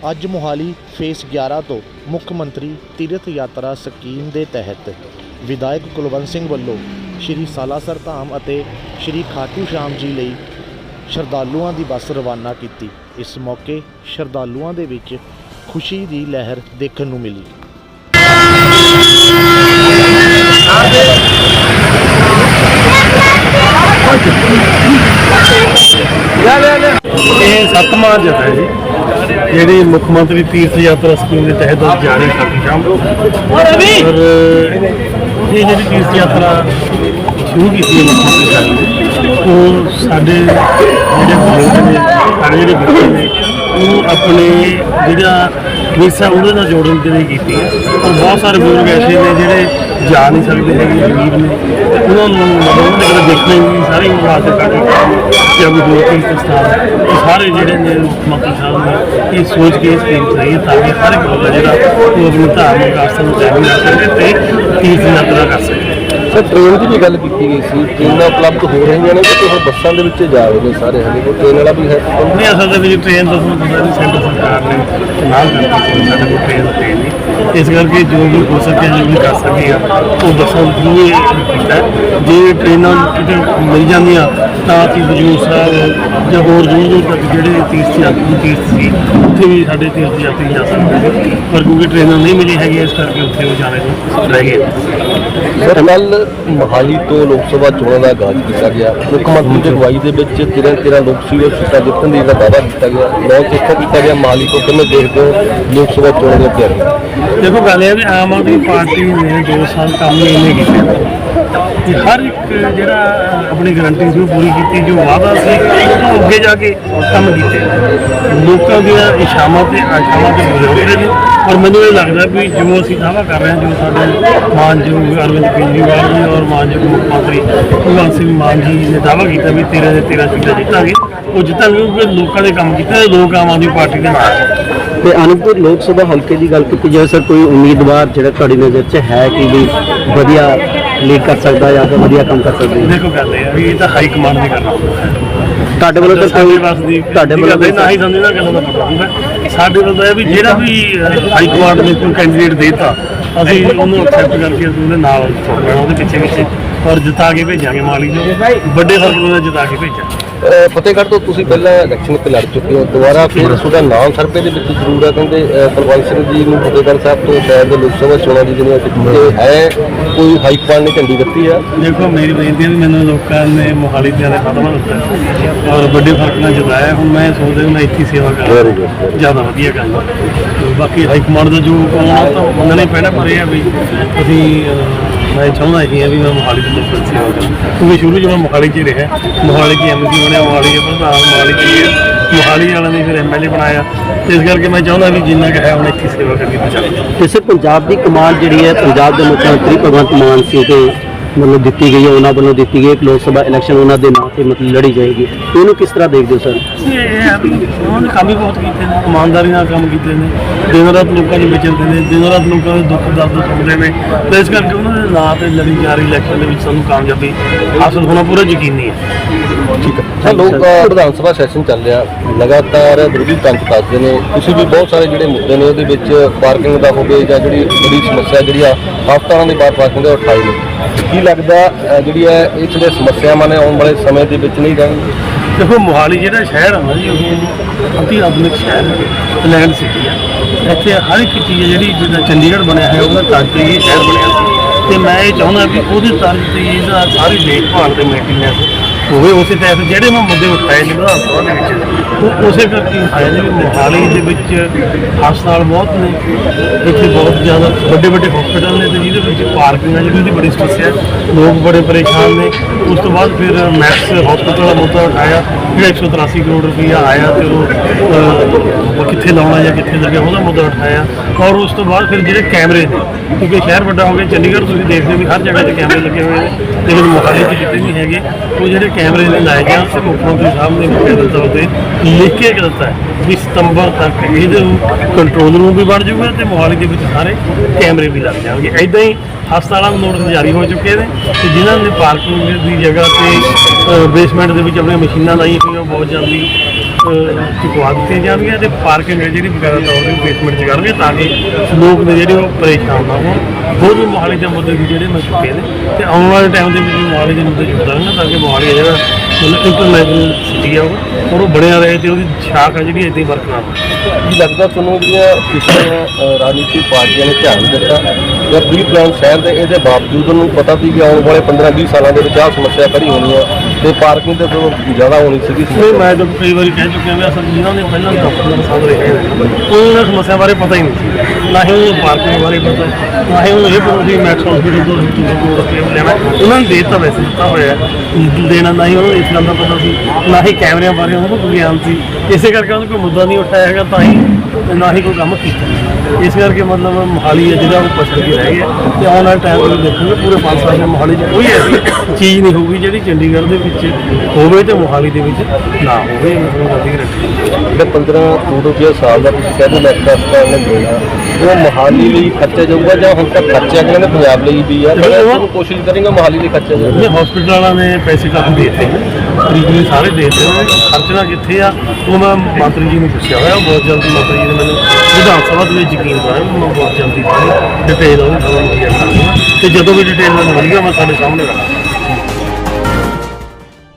ਅੱਜ ਮੋਹਾਲੀ ਫੇਸ 11 ਤੋਂ ਮੁੱਖ ਮੰਤਰੀ ਤੀਰਥ ਯਾਤਰਾ ਸਕੀਮ ਦੇ ਤਹਿਤ ਵਿਧਾਇਕ ਕੁਲਵੰਤ ਸਿੰਘ ਵੱਲੋਂ ਸ਼੍ਰੀ ਸਾਲਾਸਰ ਧਾਮ ਅਤੇ ਸ਼੍ਰੀ ਖਾਟੂ ਸ਼ਾਮ ਜੀ ਲਈ ਸ਼ਰਧਾਲੂਆਂ ਦੀ ਬੱਸ ਰਵਾਨਾ ਕੀਤੀ। ਇਸ ਮੌਕੇ ਸ਼ਰਧਾਲੂਆਂ ਦੇ ਵਿੱਚ ਖੁਸ਼ੀ ਦੀ ਲਹਿਰ ਦੇਖਣ ਨੂੰ ਮਿਲੀ। ਇਹ ਸੱਤਵਾਂ ਜਥਾ ਹੈ ਜੀ। ਜਿਹੜੀ ਮੁੱਖ ਮੰਤਰੀ ਤੀਰਥ ਯਾਤਰਾ ਸਕੀਮ ਦੇ ਤਹਿਤ ਜਾ ਰਹੀ ਖਾਟੂ ਸ਼ਾਮ ਔਰ ਇਹ ਜਿਹੜੀ ਤੀਰਥ ਯਾਤਰਾ ਸ਼ੁਰੂ ਕੀਤੀ ਹੈ ਮੁੱਖ ਮੰਤਰੀ ਸਾਹਿਬ ਨੇ ਉਹ ਸਾਡੇ ਜਿਹੜੇ ਬਜ਼ੁਰਗ ਨੇ ਸਾਡੇ ਜਿਹੜੇ ਬੱਚੇ ਨੇ ਉਹ ਆਪਣੇ ਜਿਹੜਾ ਵਿਰਸਾ ਉਹਦੇ ਨਾਲ ਜੋੜਨ ਦੇ ਲਈ ਕੀਤੀ ਹੈ। ਔਰ ਬਹੁਤ ਸਾਰੇ ਬਜ਼ੁਰਗ ਐਸੇ ਨੇ ਜਿਹੜੇ ਜਾ ਨਹੀਂ ਸਕਦੇ ਹੈਗੇ, ਗਰੀਬ ਨੇ। ਉਹਨਾਂ ਨੂੰ ਮਤਲਬ ਉਹਨਾਂ ਦੇ ਕੋਲ ਦੇਖਣਾ ਹੀ ਸਾਰੇ ਉਮਰ ਤੇ ਕੱਢ ਕੇ ਜਾਂ ਕੋਈ ਹੋਰ ਤੀਰਥ ਸਥਾਨ ਇਹ ਸਾਰੇ ਜਿਹੜੇ ਨੇ ਮੁੱਖ ਸਾਹਿਬ ਨੇ, ਇਹ ਸੋਚ ਕੇ ਇਸ ਸਕੀਮ ਚਲਾਈ ਤਾਂ ਕਿ ਹਰ ਇੱਕ ਬੰਦਾ ਜਿਹੜਾ ਉਹ ਆਪਣੀ ਧਾਰਮਿਕ ਆਸਥਾ ਨੂੰ ਜਾਰੀ ਰੱਖ ਸਕੇ ਤੇ ਤੀਰਥ ਯਾਤਰਾ ਕਰ ਸਕੇ। ਸਰ ਟ੍ਰੇਨ ਦੀ ਵੀ ਗੱਲ ਕੀਤੀ ਗਈ ਸੀ। ਟ੍ਰੇਨਾਂ ਉਪਲਬਧ ਹੋ ਰਹੀਆਂ ਨੇ ਕਿ ਉਹ ਬੱਸਾਂ ਦੇ ਵਿੱਚ ਜਾ ਰਹੇ ਨੇ ਸਾਰੇ ਹਲੇ। ਕੋਲ ਟ੍ਰੇਨ ਵਾਲਾ ਵੀ ਹੈ। ਨਹੀਂ, ਅਸਲ ਦੇ ਵਿੱਚ ਟ੍ਰੇਨ ਦਾ ਤੁਹਾਨੂੰ ਪਤਾ ਨਹੀਂ, ਸੈਂਟਰ ਸਰਕਾਰ ਨੇ ਨਾਲ ਕਰਤੀ ਸੀ। ਸਾਡੇ ਕੋਲ ਟ੍ਰੇਨ ਟ੍ਰੇਨ ਨਹੀਂ। ਇਸ ਕਰਕੇ ਜੋ ਵੀ ਹੋ ਸਕੇ, ਜੋ ਵੀ ਕਰ ਸਕੀ ਆ, ਉਹ ਬੱਸਾਂ ਦੀ ਕੀਤਾ ਜੇ ਟ੍ਰੇਨਾਂ ਕਿਤੇ ਮਿਲ ਜਾਂਦੀਆਂ ਤਾਂ ਹਜੂਰ ਸਾਹਿਬ ਜਾਂ ਹੋਰ ਦੂਰ ਦੂਰ ਤੱਕ ਜਿਹੜੇ ਤੀਰਥ ਯਾਤਰੀ ਤੀਰਥ ਸੀ ਉੱਥੇ ਵੀ ਸਾਡੇ ਤੀਰਥ ਯਾਤਰੀ ਜਾ ਸਕਦੇ ਨੇ। ਪਰ ਕਿਉਂਕਿ ਟ੍ਰੇਨਾਂ ਨਹੀਂ ਮਿਲੀ ਹੈਗੀਆਂ ਇਸ ਕਰਕੇ ਉੱਥੇ ਉਹ ਜਾਣੇ ਨੂੰ ਰਹਿ ਗਏ। ਸਰ ਕੱਲ ਮੋਹਾਲੀ ਤੋਂ ਲੋਕ ਸਭਾ ਚੋਣਾਂ ਦਾ ਆਗਾਜ਼ ਕੀਤਾ ਗਿਆ। ਮੁੱਖ ਮੰਤਰੀ ਦੀ ਅਗਵਾਈ ਦੇ ਵਿੱਚ 13 13 ਲੋਕ ਸਭਾ ਸੀਟਾਂ ਜਿੱਤਣ ਦੀ ਜਿਹੜਾ ਦਾਅਵਾ ਕੀਤਾ ਗਿਆ। ਲਾਂਚ ਇੱਥੋਂ ਕੀਤਾ ਗਿਆ। ਮੋਹਾਲੀ ਤੋਂ ਕਿਵੇਂ ਦੇਖਦੇ ਹੋ ਲੋਕ ਸਭਾ ਚੋਣਾਂ ਦੀਆਂ ਤਿਆਰੀਆਂ ਦੇਖੋ ਗੱਲ ਇਹ ਹੈ ਵੀ ਆਮ ਆਦਮੀ ਪਾਰਟੀ ਨੇ 2 ਸਾਲ ਕੰਮ ਇਹਨੇ ਕੀਤੇ। ਕਿ ਹਰ ਇੱਕ ਜਿਹੜਾ ਆਪਣੀ ਗਰੰਟੀ ਸੀ ਉਹ ਪੂਰੀ ਕੀਤੀ, ਜੋ ਵਾਅਦਾ ਸੀ, ਉਹ ਅੱਗੇ ਜਾ ਕੇ ਕੰਮ ਕੀਤੇ। ਲੋਕਾਂ ਦੀਆਂ ਇਸ਼ਾਵਾਂ ਤੇ ਆਸ਼ਾਵਾਂ ਤੇ ਪੂਰੇ ਰਹੇ ਨੇ। ਔਰ ਮੈਨੂੰ ਇਹ ਲੱਗਦਾ ਵੀ ਜੋ ਅਸੀਂ ਦਾਅਵਾ ਕਰ ਰਹੇ ਹਾਂ ਜੋ ਸਾਡੇ ਮਾਨਯੋਗ ਅਰਵਿੰਦ ਕੇਜਰੀਵਾਲ ਜੀ ਔਰ ਮਾਨਯੋਗ ਮੁੱਖ ਮੰਤਰੀ ਭਗਵੰਤ ਸਿੰਘ ਮਾਨ ਜੀ ਨੇ ਦਾਅਵਾ ਕੀਤਾ ਵੀ 13 ਦੇ 13 ਸੀਟਾਂ ਜਿੱਤਾਂਗੇ। ਉਹ ਜਿੱਤਾਂਗੇ ਕਿਉਂਕਿ ਲੋਕਾਂ ਨੇ ਕੰਮ ਕੀਤਾ ਲੋਕ ਆਮ ਆਦਮੀ ਪਾਰਟੀ ਦੇ ਨਾਲ। ਤੇ ਅਨੰਦਪੁਰ ਲੋਕ ਸਭਾ ਹਲਕੇ ਦੀ ਗੱਲ ਕੀਤੀ ਜਾਵੇ ਸਰ, ਕੋਈ ਉਮੀਦਵਾਰ ਜਿਹੜਾ ਤੁਹਾਡੀ ਨਜ਼ਰ 'ਚ ਹੈ ਕਿ ਵੀ ਵਧੀਆ ਲੀਡ ਕਰ ਸਕਦਾ ਜਾਂ ਫਿਰ ਵਧੀਆ ਕੰਮ ਕਰ ਸਕਦਾ? ਦੇਖੋ ਗੱਲ ਇਹ ਹੈ ਵੀ ਇਹ ਤਾਂ ਹਾਈ ਕਮਾਂਡ ਨੇ ਕਰਨਾ ਹੁੰਦਾ ਹੈ ਤੁਹਾਡੇ ਵੱਲੋਂ ਤਾਂ ਸਾਡੇ ਕੋਈ ਬਸ ਦੀ ਤੁਹਾਡੇ ਵੱਲੋਂ ਤਾਂ ਨਾ ਹੀ ਸਮਝਣਾ ਗੱਲਾਂ ਦਾ ਪਤਾ ਹੁੰਦਾ। ਸਾਡੇ ਵੱਲੋਂ ਇਹ ਵੀ ਜਿਹੜਾ ਵੀ ਹਾਈ ਕਮਾਂਡ ਨੇ ਕੋਈ ਕੈਂਡੀਡੇਟ ਦੇਤਾ ਅਸੀਂ ਉਹਨੂੰ ਐਕਸੈਪਟ ਕਰਕੇ ਅਸੀਂ ਉਹਦੇ ਨਾਲ ਉਹਦੇ ਪਿੱਛੇ ਪਿੱਛੇ ਔਰ ਜਿਤਾ ਕੇ ਭੇਜਾਂਗੇ ਮਾਲੀ ਜੋ ਵੱਡੇ ਫ਼ਰਕ ਨਾਲ ਜਿਤਾ ਕੇ ਭੇਜਾਂਗੇ। ਫਤਿਹਗੜ੍ਹ ਤੋਂ ਤੁਸੀਂ ਪਹਿਲਾਂ ਇਲੈਕਸ਼ਨ ਤੇ ਲੜ ਚੁੱਕੇ ਹੋ। ਦੁਬਾਰਾ ਫਿਰ ਤੁਹਾਡਾ ਨਾਮ ਸਰਪੇ ਦੇ ਵਿੱਚ ਜ਼ਰੂਰ ਹੈ ਕਹਿੰਦੇ ਅਹ ਕੁਲਵੰਤ ਸਿੰਘ ਜੀ ਨੂੰ ਫਤਿਹਗੜ੍ਹ ਸਾਹਿਬ ਤੋਂ ਸ਼ਾਇਦ ਲੋਕ ਸਭਾ ਚੋਣਾਂ ਦੀ ਜਿਹੜੀਆਂ ਟਿਕਟ ਹੈ। ਕੋਈ ਹਾਈ ਕਮਾਂਡ ਨੇ ਝੰਡੀ ਦਿੱਤੀ ਆ? ਦੇਖੋ ਮੇਰੀ ਬੇਨਤੀ ਹੈ ਵੀ ਮੈਨੂੰ ਲੋਕਾਂ ਨੇ ਮੋਹਾਲੀ ਦੇ ਨੇ ਖਤਮ ਦਿੱਤਾ ਔਰ ਵੱਡੇ ਫ਼ਰਕ ਨਾਲ ਜਿਤਾਇਆ ਹੁਣ ਮੈਂ ਸੋਚਦਾ ਮੈਂ ਇੱਥੇ ਸੇਵਾ ਕਰਾਂ। ਜ਼ਿਆਦਾ ਵਧੀਆ ਗੱਲ ਬਾਕੀ ਹਾਈ ਕਮਾਂਡ ਦਾ ਜੋ ਕਮਾਉਣਾ ਤਾਂ ਮੰਨਣਾ ਹੀ ਪੈਣਾ ਪਰ ਇਹ ਆ ਵੀ ਅਸੀਂ ਮੈਂ ਚਾਹੁੰਦਾ ਹੀ ਹਾਂ ਵੀ ਮੈਂ ਮੋਹਾਲੀ ਦੇ ਲੋਕਾਂ ਦੀ ਸੇਵਾ ਕਰਾਂ ਕਿਉਂਕਿ ਸ਼ੁਰੂ ਜਦੋਂ ਮੋਹਾਲੀ 'ਚ ਹੀ ਰਿਹਾ, ਮੋਹਾਲੀ 'ਚ ਐਮਸੀ ਬਣਿਆ, ਮੋਹਾਲੀ ਦੇ ਪ੍ਰਧਾਨ ਮੋਹਾਲੀ 'ਚ ਹੀ ਹੈ। ਮੋਹਾਲੀ ਵਾਲਿਆਂ ਨੇ ਫਿਰ ਐਮਐਲਏ ਬਣਾਇਆ ਇਸ ਕਰਕੇ ਮੈਂ ਚਾਹੁੰਦਾ ਵੀ ਜਿੰਨਾ ਕੁ ਹੈ, ਉਹਨੇ ਇੱਥੇ ਸੇਵਾ ਕਰਨੀ ਤਾਂ ਚਾਹੀਦੀ ਪੰਜਾਬ ਦੀ ਕਮਾਲ ਜਿਹੜੀ ਹੈ, ਪੰਜਾਬ ਦੇ ਮੁੱਖ ਮੰਤਰੀ ਭਗਵੰਤ ਮਾਨ ਸਿੰਘ ਦੇ ਵੱਲੋਂ ਦਿੱਤੀ ਗਈ ਹੈ, ਉਹਨਾਂ ਵੱਲੋਂ ਦਿੱਤੀ ਗਈ ਹੈ ਕਿ ਲੋਕ ਸਭਾ ਇਲੈਕਸ਼ਨ ਉਹਨਾਂ ਦੇ ਨਾਂ ਤੇ ਮਤਲਬ ਲੜੀ ਜਾਏਗੀ। ਇਹਨੂੰ ਕਿਸ ਤਰ੍ਹਾਂ ਦੇਖਦੇ ਹੋ, ਸਰ? ਉਹਨਾਂ ਨੇ ਕੰਮ ਹੀ ਬਹੁਤ ਕੀਤੇ ਨੇ, ਇਮਾਨਦਾਰੀ ਨਾਲ ਕੰਮ ਕੀਤੇ ਨੇ। ਦਿਨ ਰਾਤ ਲੋਕਾਂ ਨੂੰ ਵਿਚਰਦੇ ਨੇ, ਦਿਨ ਰਾਤ ਲੋਕਾਂ ਦੇ ਦੁੱਖ ਦਰਦ ਸੁਣਦੇ ਨੇ। ਤੇ ਇਸ ਕਰਕੇ ਉਹਨਾਂ ਦੇ ਨਾਂ ਤੇ ਲੜੀ ਜਾ ਰਹੀ ਇਲੈਕਸ਼ਨ ਦੇ ਵਿੱਚ ਸਾਨੂੰ ਕਾਮਯਾਬੀ ਹਾਸਲ ਹੋਣਾ ਪੂਰਾ ਯਕੀਨੀ ਹੈ। ਠੀਕ ਹੈ। ਸਰ ਲੋਕ ਵਿਧਾਨ ਸਭਾ ਸੈਸ਼ਨ ਚੱਲ ਰਿਹਾ। ਲਗਾਤਾਰ ਵਿਰੋਧੀ ਪੰਥ ਦੱਸਦੇ ਨੇ। ਤੁਸੀਂ ਵੀ ਬਹੁਤ ਸਾਰੇ ਜਿਹੜੇ ਮੁੱਦੇ ਨੇ ਉਹਦੇ ਵਿੱਚ ਪਾਰਕਿੰਗ ਦਾ ਹੋਵੇ ਜਾਂ ਜਿਹੜੀ ਬੜੀ ਸਮੱਸਿਆ ਜਿਹੜੀ ਆ ਹਸਪਤਾਲਾਂ ਦੇ ਬਾਹਰ ਪਾਰਕਿੰਗ ਦੇ ਉਠਾਈ ਨੇ। ਕੀ ਲੱਗਦਾ ਜਿਹੜੀ ਹੈ ਇਹ ਜਿਹੜੇ ਸਮੱਸਿਆਵਾਂ ਨੇ ਆਉਣ ਵਾਲੇ ਸਮੇਂ ਦੇ ਵਿੱਚ ਨਹੀਂ ਰਹਿਣਗੀਆਂ? ਦੇਖੋ ਮੋਹਾਲੀ ਜਿਹੜਾ ਸ਼ਹਿਰ ਹੈ ਨਾ ਜੀ ਉਹ ਅਤੀ ਆਧੁਨਿਕ ਸ਼ਹਿਰ ਹੈ ਲੈਂਡ ਸਿਟੀ ਹੈ ਇੱਥੇ ਹਰ ਇੱਕ ਚੀਜ਼ ਹੈ ਜਿਹੜੀ ਜਿੱਦਾਂ ਚੰਡੀਗੜ੍ਹ ਬਣਿਆ ਹੈ ਉਹਦਾ ਤਰਜ਼ ਤੇ ਇਹ ਸ਼ਹਿਰ ਬਣਿਆ। ਤੇ ਮੈਂ ਇਹ ਚਾਹੁੰਦਾ ਵੀ ਉਹਦੇ ਤਰਜ਼ ਤੇ ਇਹਦਾ ਸਾਰੀ ਦੇਖਭਾਲ ਤੇ ਮੇਨਟੇਨੈਂਸ ਹੋਵੇ ਉਸੇ ਤਹਿਤ ਜਿਹੜੇ ਮੈਂ ਮੁੱਦੇ ਉਠਾਏ ਨੇ ਵਿਧਾਨ ਸਭਾ ਦੇ ਵਿੱਚ। ਉਹ ਉਸੇ ਕਰਕੇ ਉਠਾਏ ਨੇ ਵੀ ਮੋਹਾਲੀ ਦੇ ਵਿੱਚ ਹਸਪਤਾਲ ਬਹੁਤ ਨੇ। ਇੱਥੇ ਬਹੁਤ ਜ਼ਿਆਦਾ ਵੱਡੇ ਵੱਡੇ ਹਸਪੀਟਲ ਨੇ ਤੇ ਜਿਹਦੇ ਵਿੱਚ ਪਾਰਕਿੰਗ ਹੈ ਜਿਹੜੀ ਉਹਦੀ ਬੜੀ ਸਮੱਸਿਆ ਲੋਕ ਬੜੇ ਪਰੇਸ਼ਾਨ ਨੇ। ਉਸ ਤੋਂ ਬਾਅਦ ਫਿਰ ਮੈਕਸ ਹਸਪੀਟਲ ਦਾ ਮੁੱਦਾ ਉਠਾਇਆ ਜਿਹੜਾ 183 ਕਰੋੜ ਰੁਪਈਆ ਆਇਆ ਤੇ ਉਹ ਕਿੱਥੇ ਲਾਉਣਾ ਜਾਂ ਕਿੱਥੇ ਲੱਗਿਆ, ਉਹਦਾ ਮੁੱਦਾ ਉਠਾਇਆ। ਔਰ ਉਸ ਤੋਂ ਬਾਅਦ ਫਿਰ ਜਿਹੜੇ ਕੈਮਰੇ ਨੇ, ਕਿਉਂਕਿ ਸ਼ਹਿਰ ਵੱਡਾ ਹੋ ਗਿਆ, ਚੰਡੀਗੜ੍ਹ ਤੁਸੀਂ ਦੇਖਦੇ ਹੋ ਵੀ ਹਰ ਜਗ੍ਹਾ 'ਤੇ ਕੈਮਰੇ ਲੱਗੇ ਹੋਏ ਨੇ। ਲੇਕਿਨ ਮੋਹਾਲੀ 'ਚ ਜਿੱਥੇ ਵੀ ਹੈਗੇ, ਉਹ ਜਿਹੜੇ ਕੈਮਰੇ ਨੇ ਲਾਏ ਗਏ ਮੁੱਖ ਮੰਤਰੀ ਸਾਹਿਬ ਨੇ ਮੁੱਖ ਤੌਰ ਤੇ ਲਿਖ ਕੇ ਦਿੱਤਾ ਹੈ ਵੀ ਸਤੰਬਰ ਤੱਕ ਇਹਦੇ ਕੰਟਰੋਲ ਰੂਮ ਵੀ ਬਣ ਜਾਊਗਾ ਤੇ ਮੋਹਾਲੀ ਦੇ ਵਿੱਚ ਸਾਰੇ ਕੈਮਰੇ ਵੀ ਲੱਗ ਜਾਣਗੇ। ਐਦਾਂ ਹੀ ਹਸਪਤਾਲਾਂ ਨੂੰ ਨੋਟਿਸ ਜਾਰੀ ਹੋ ਚੁੱਕੇ ਨੇ ਤੇ ਜਿਨ੍ਹਾਂ ਨੇ ਪਾਰਕਿੰਗ ਦੀ ਜਗ੍ਹਾ ਤੇ ਬੇਸਮੈਂਟ ਦੇ ਵਿੱਚ ਆਪਣੀਆਂ ਮਸ਼ੀਨਾਂ ਲਾਈਆਂ ਹੋਈਆਂ ਉਹ ਬਹੁਤ ਜਲਦੀ ਚੁਕਵਾ ਦਿੱਤੀਆਂ ਜਾਣਗੀਆਂ ਤੇ ਪਾਰਕਿੰਗ ਹੈ ਜਿਹੜੀ ਵਗੈਰਾ ਤੌਰ ਤੇ ਬੇਸਮੈਂਟ 'ਚ ਕਰਨਗੇ ਤਾਂ ਕਿ ਲੋਕ ਨੇ ਜਿਹੜੇ ਉਹ ਪਰੇਸ਼ਾਨ ਨਾ ਹੋਣ। ਹੋਰ ਵੀ ਮੋਹਾਲੀ ਦੇ ਮੁੱਦੇ ਵੀ ਜਿਹੜੇ ਮੈਂ ਚੁੱਕੇ ਨੇ ਤੇ ਆਉਣ ਵਾਲੇ ਟਾਈਮ ਦੇ ਵਿੱਚ ਵੀ ਮੋਹਾਲੀ ਦੇ ਮੁੱਦੇ ਚੁੱਕਾਂਗੇ ਤਾਂ ਕਿ ਮੋਹਾਲੀ ਜਿਹੜਾ ਮਤਲਬ ਇੰਟਰਨੈਸ਼ਨਲ ਸਿਟੀ ਆ ਉਹ ਔਰ ਉਹ ਬਣਿਆ ਰਹੇ ਤੇ ਉਹਦੀ ਛਾਕ ਆ ਜਿਹੜੀ ਇੱਦਾਂ ਹੀ ਬਰਕਰਾਰ ਰਹੇ ਕੀ ਲੱਗਦਾ ਤੁਹਾਨੂੰ ਜਿਹੜੀਆਂ ਪਿਛਲੀਆਂ ਰਾਜਨੀਤਿਕ ਪਾਰਟੀਆਂ ਨੇ ਧਿਆਨ ਦਿੱਤਾ? ਜਾਂ ਪ੍ਰੀ ਪਲਾਨ ਸ਼ਹਿਰ ਦੇ ਇਹਦੇ ਬਾਵਜੂਦ ਉਹਨੂੰ ਪਤਾ ਸੀ ਕਿ ਆਉਣ ਵਾਲੇ 15-20 ਸਾਲਾਂ ਦੇ ਵਿੱਚ ਆਹ ਸਮੱਸਿਆ ਖੜੀ ਹੋਣੀ ਆ ਤੇ ਪਾਰਕਿੰਗ ਤੇ ਤੋਂ ਜ਼ਿਆਦਾ ਹੋਣੀ ਸੀਗੀ। ਨਹੀਂ ਮੈਂ ਤਾਂ ਕਈ ਵਾਰੀ ਕਹਿ ਚੁੱਕਿਆ ਵੀ ਅਸਲ ਜਿਨ੍ਹਾਂ ਨੇ ਪਹਿਲਾਂ ਡਾਕਟਰ ਸਾਹਿਬ ਰਹੇ ਨੇ ਉਹਨਾਂ ਨੂੰ ਸਮੱਸਿਆ ਬਾਰੇ ਪਤਾ ਹੀ ਨਹੀਂ ਸੀ। ਨਾ ਹੀ ਉਹਨੂੰ ਪਾਰਕਿੰਗ ਬਾਰੇ ਪਤਾ ਨਾ ਹੀ ਉਹਨੂੰ ਇਹ ਪਤਾ ਸੀ ਮੈਕਸ ਹਸਪੀਟਲ ਤੋਂ ਤੋਂ ਲੈਣਾ ਉਹਨਾਂ ਨੇ ਦੇਤਾ ਵੈਸੇ ਦਿੱਤਾ ਹੋਇਆ ਦੇਣਾ ਨਾ ਹੀ ਉਹਨੂੰ ਇਸ ਗੱਲ ਦਾ ਪਤਾ ਸੀ। ਨਾ ਹੀ ਕੈਮਰਿਆਂ ਬਾਰੇ ਉਹਨੂੰ ਕੋਈ ਗਿਆਨ ਸੀ। ਇਸੇ ਕਰਕੇ ਉਹਨੇ ਕੋਈ ਮੁੱਦਾ ਨਹੀਂ ਉਠਾਇਆ ਹੈਗਾ, ਤਾਂ ਹੀ ਨਾ ਹੀ ਕੋਈ ਕੰਮ ਕੀਤਾ। ਇਸ ਕਰਕੇ ਮਤਲਬ ਮੋਹਾਲੀ ਹੈ ਜਿਹੜਾ ਉਹ ਪਛੜ ਕੇ ਰਹਿ ਗਿਆ ਤੇ ਆਉਣ ਵਾਲੇ ਟਾਈਮ ਵਿੱਚ ਦੇਖੋਗੇ, ਪੂਰੇ 5 ਸਾਲ ਦੇ ਮੋਹਾਲੀ 'ਚ ਕੋਈ ਐਸੀ ਚੀਜ਼ ਨਹੀਂ ਹੋਊਗੀ ਜਿਹੜੀ ਚੰਡੀਗੜ੍ਹ ਦੇ ਵਿੱਚ ਹੋਵੇ ਤੇ ਮੋਹਾਲੀ ਦੇ ਵਿੱਚ ਨਾ ਹੋਵੇ। ਇਹ ਮਤਲਬ ਗੱਲ ਦੀ 15 ਕਰੋੜ ਰੁਪਏ ਸਾਲ ਦਾ ਤੁਸੀਂ ਕਹਿੰਦੇ ਮੈਟਰ ਹਸਪਤਾਲ ਨੇ ਦੇਣਾ। ਉਹ ਮੋਹਾਲੀ ਲਈ ਖਰਚਿਆ ਜਾਊਗਾ ਜਾਂ ਹੁਣ ਤੱਕ ਖਰਚਿਆ ਕਹਿੰਦੇ ਪੰਜਾਬ ਲਈ ਵੀ ਆ? ਪਰ ਉਹ ਕੋਸ਼ਿਸ਼ ਕਰਾਂਗੇ ਮੋਹਾਲੀ ਲਈ ਖਰਚਿਆ ਜਾਊਗਾ। ਇਹ ਹਸਪੀਟਲ ਵਾਲਿਆਂ ਨੇ ਪੈਸੇ ਕਾਫੀ ਦੇ ਦਿੱਤੇ ਨੇ। ਤਕਰੀਬਨ ਸਾਰੇ ਦੇ ਦਿੱਤੇ ਉਹਨਾਂ ਨੇ। ਖਰਚਣਾ ਕਿੱਥੇ ਆ? ਉਹ ਮੈਂ ਮੰਤਰੀ ਜੀ ਨੂੰ ਪੁੱਛਿਆ ਹੋਇਆ ਬਹੁਤ ਜਲਦੀ ਮੰਤਰੀ ਜੀ ਨੇ ਮੈਨੂੰ ਵਿਧਾਨ ਸਭਾ ਦੇ ਵਿੱਚ ਯਕੀਨ ਵੀ ਮੈਂ ਬਹੁਤ ਜਲਦੀ ਡਿਟੇਲ ਤੁਹਾਨੂੰ ਮੁਹੱਈਆ ਕਰਾਂਗਾ। ਤੇ ਜਦੋਂ ਵੀ ਡਿਟੇਲ ਮੈਨੂੰ ਮਿਲ ਗਿਆ ਮੈਂ ਤੁਹਾਡੇ ਸਾਹਮਣੇ ਰੱਖਾਂਗਾ।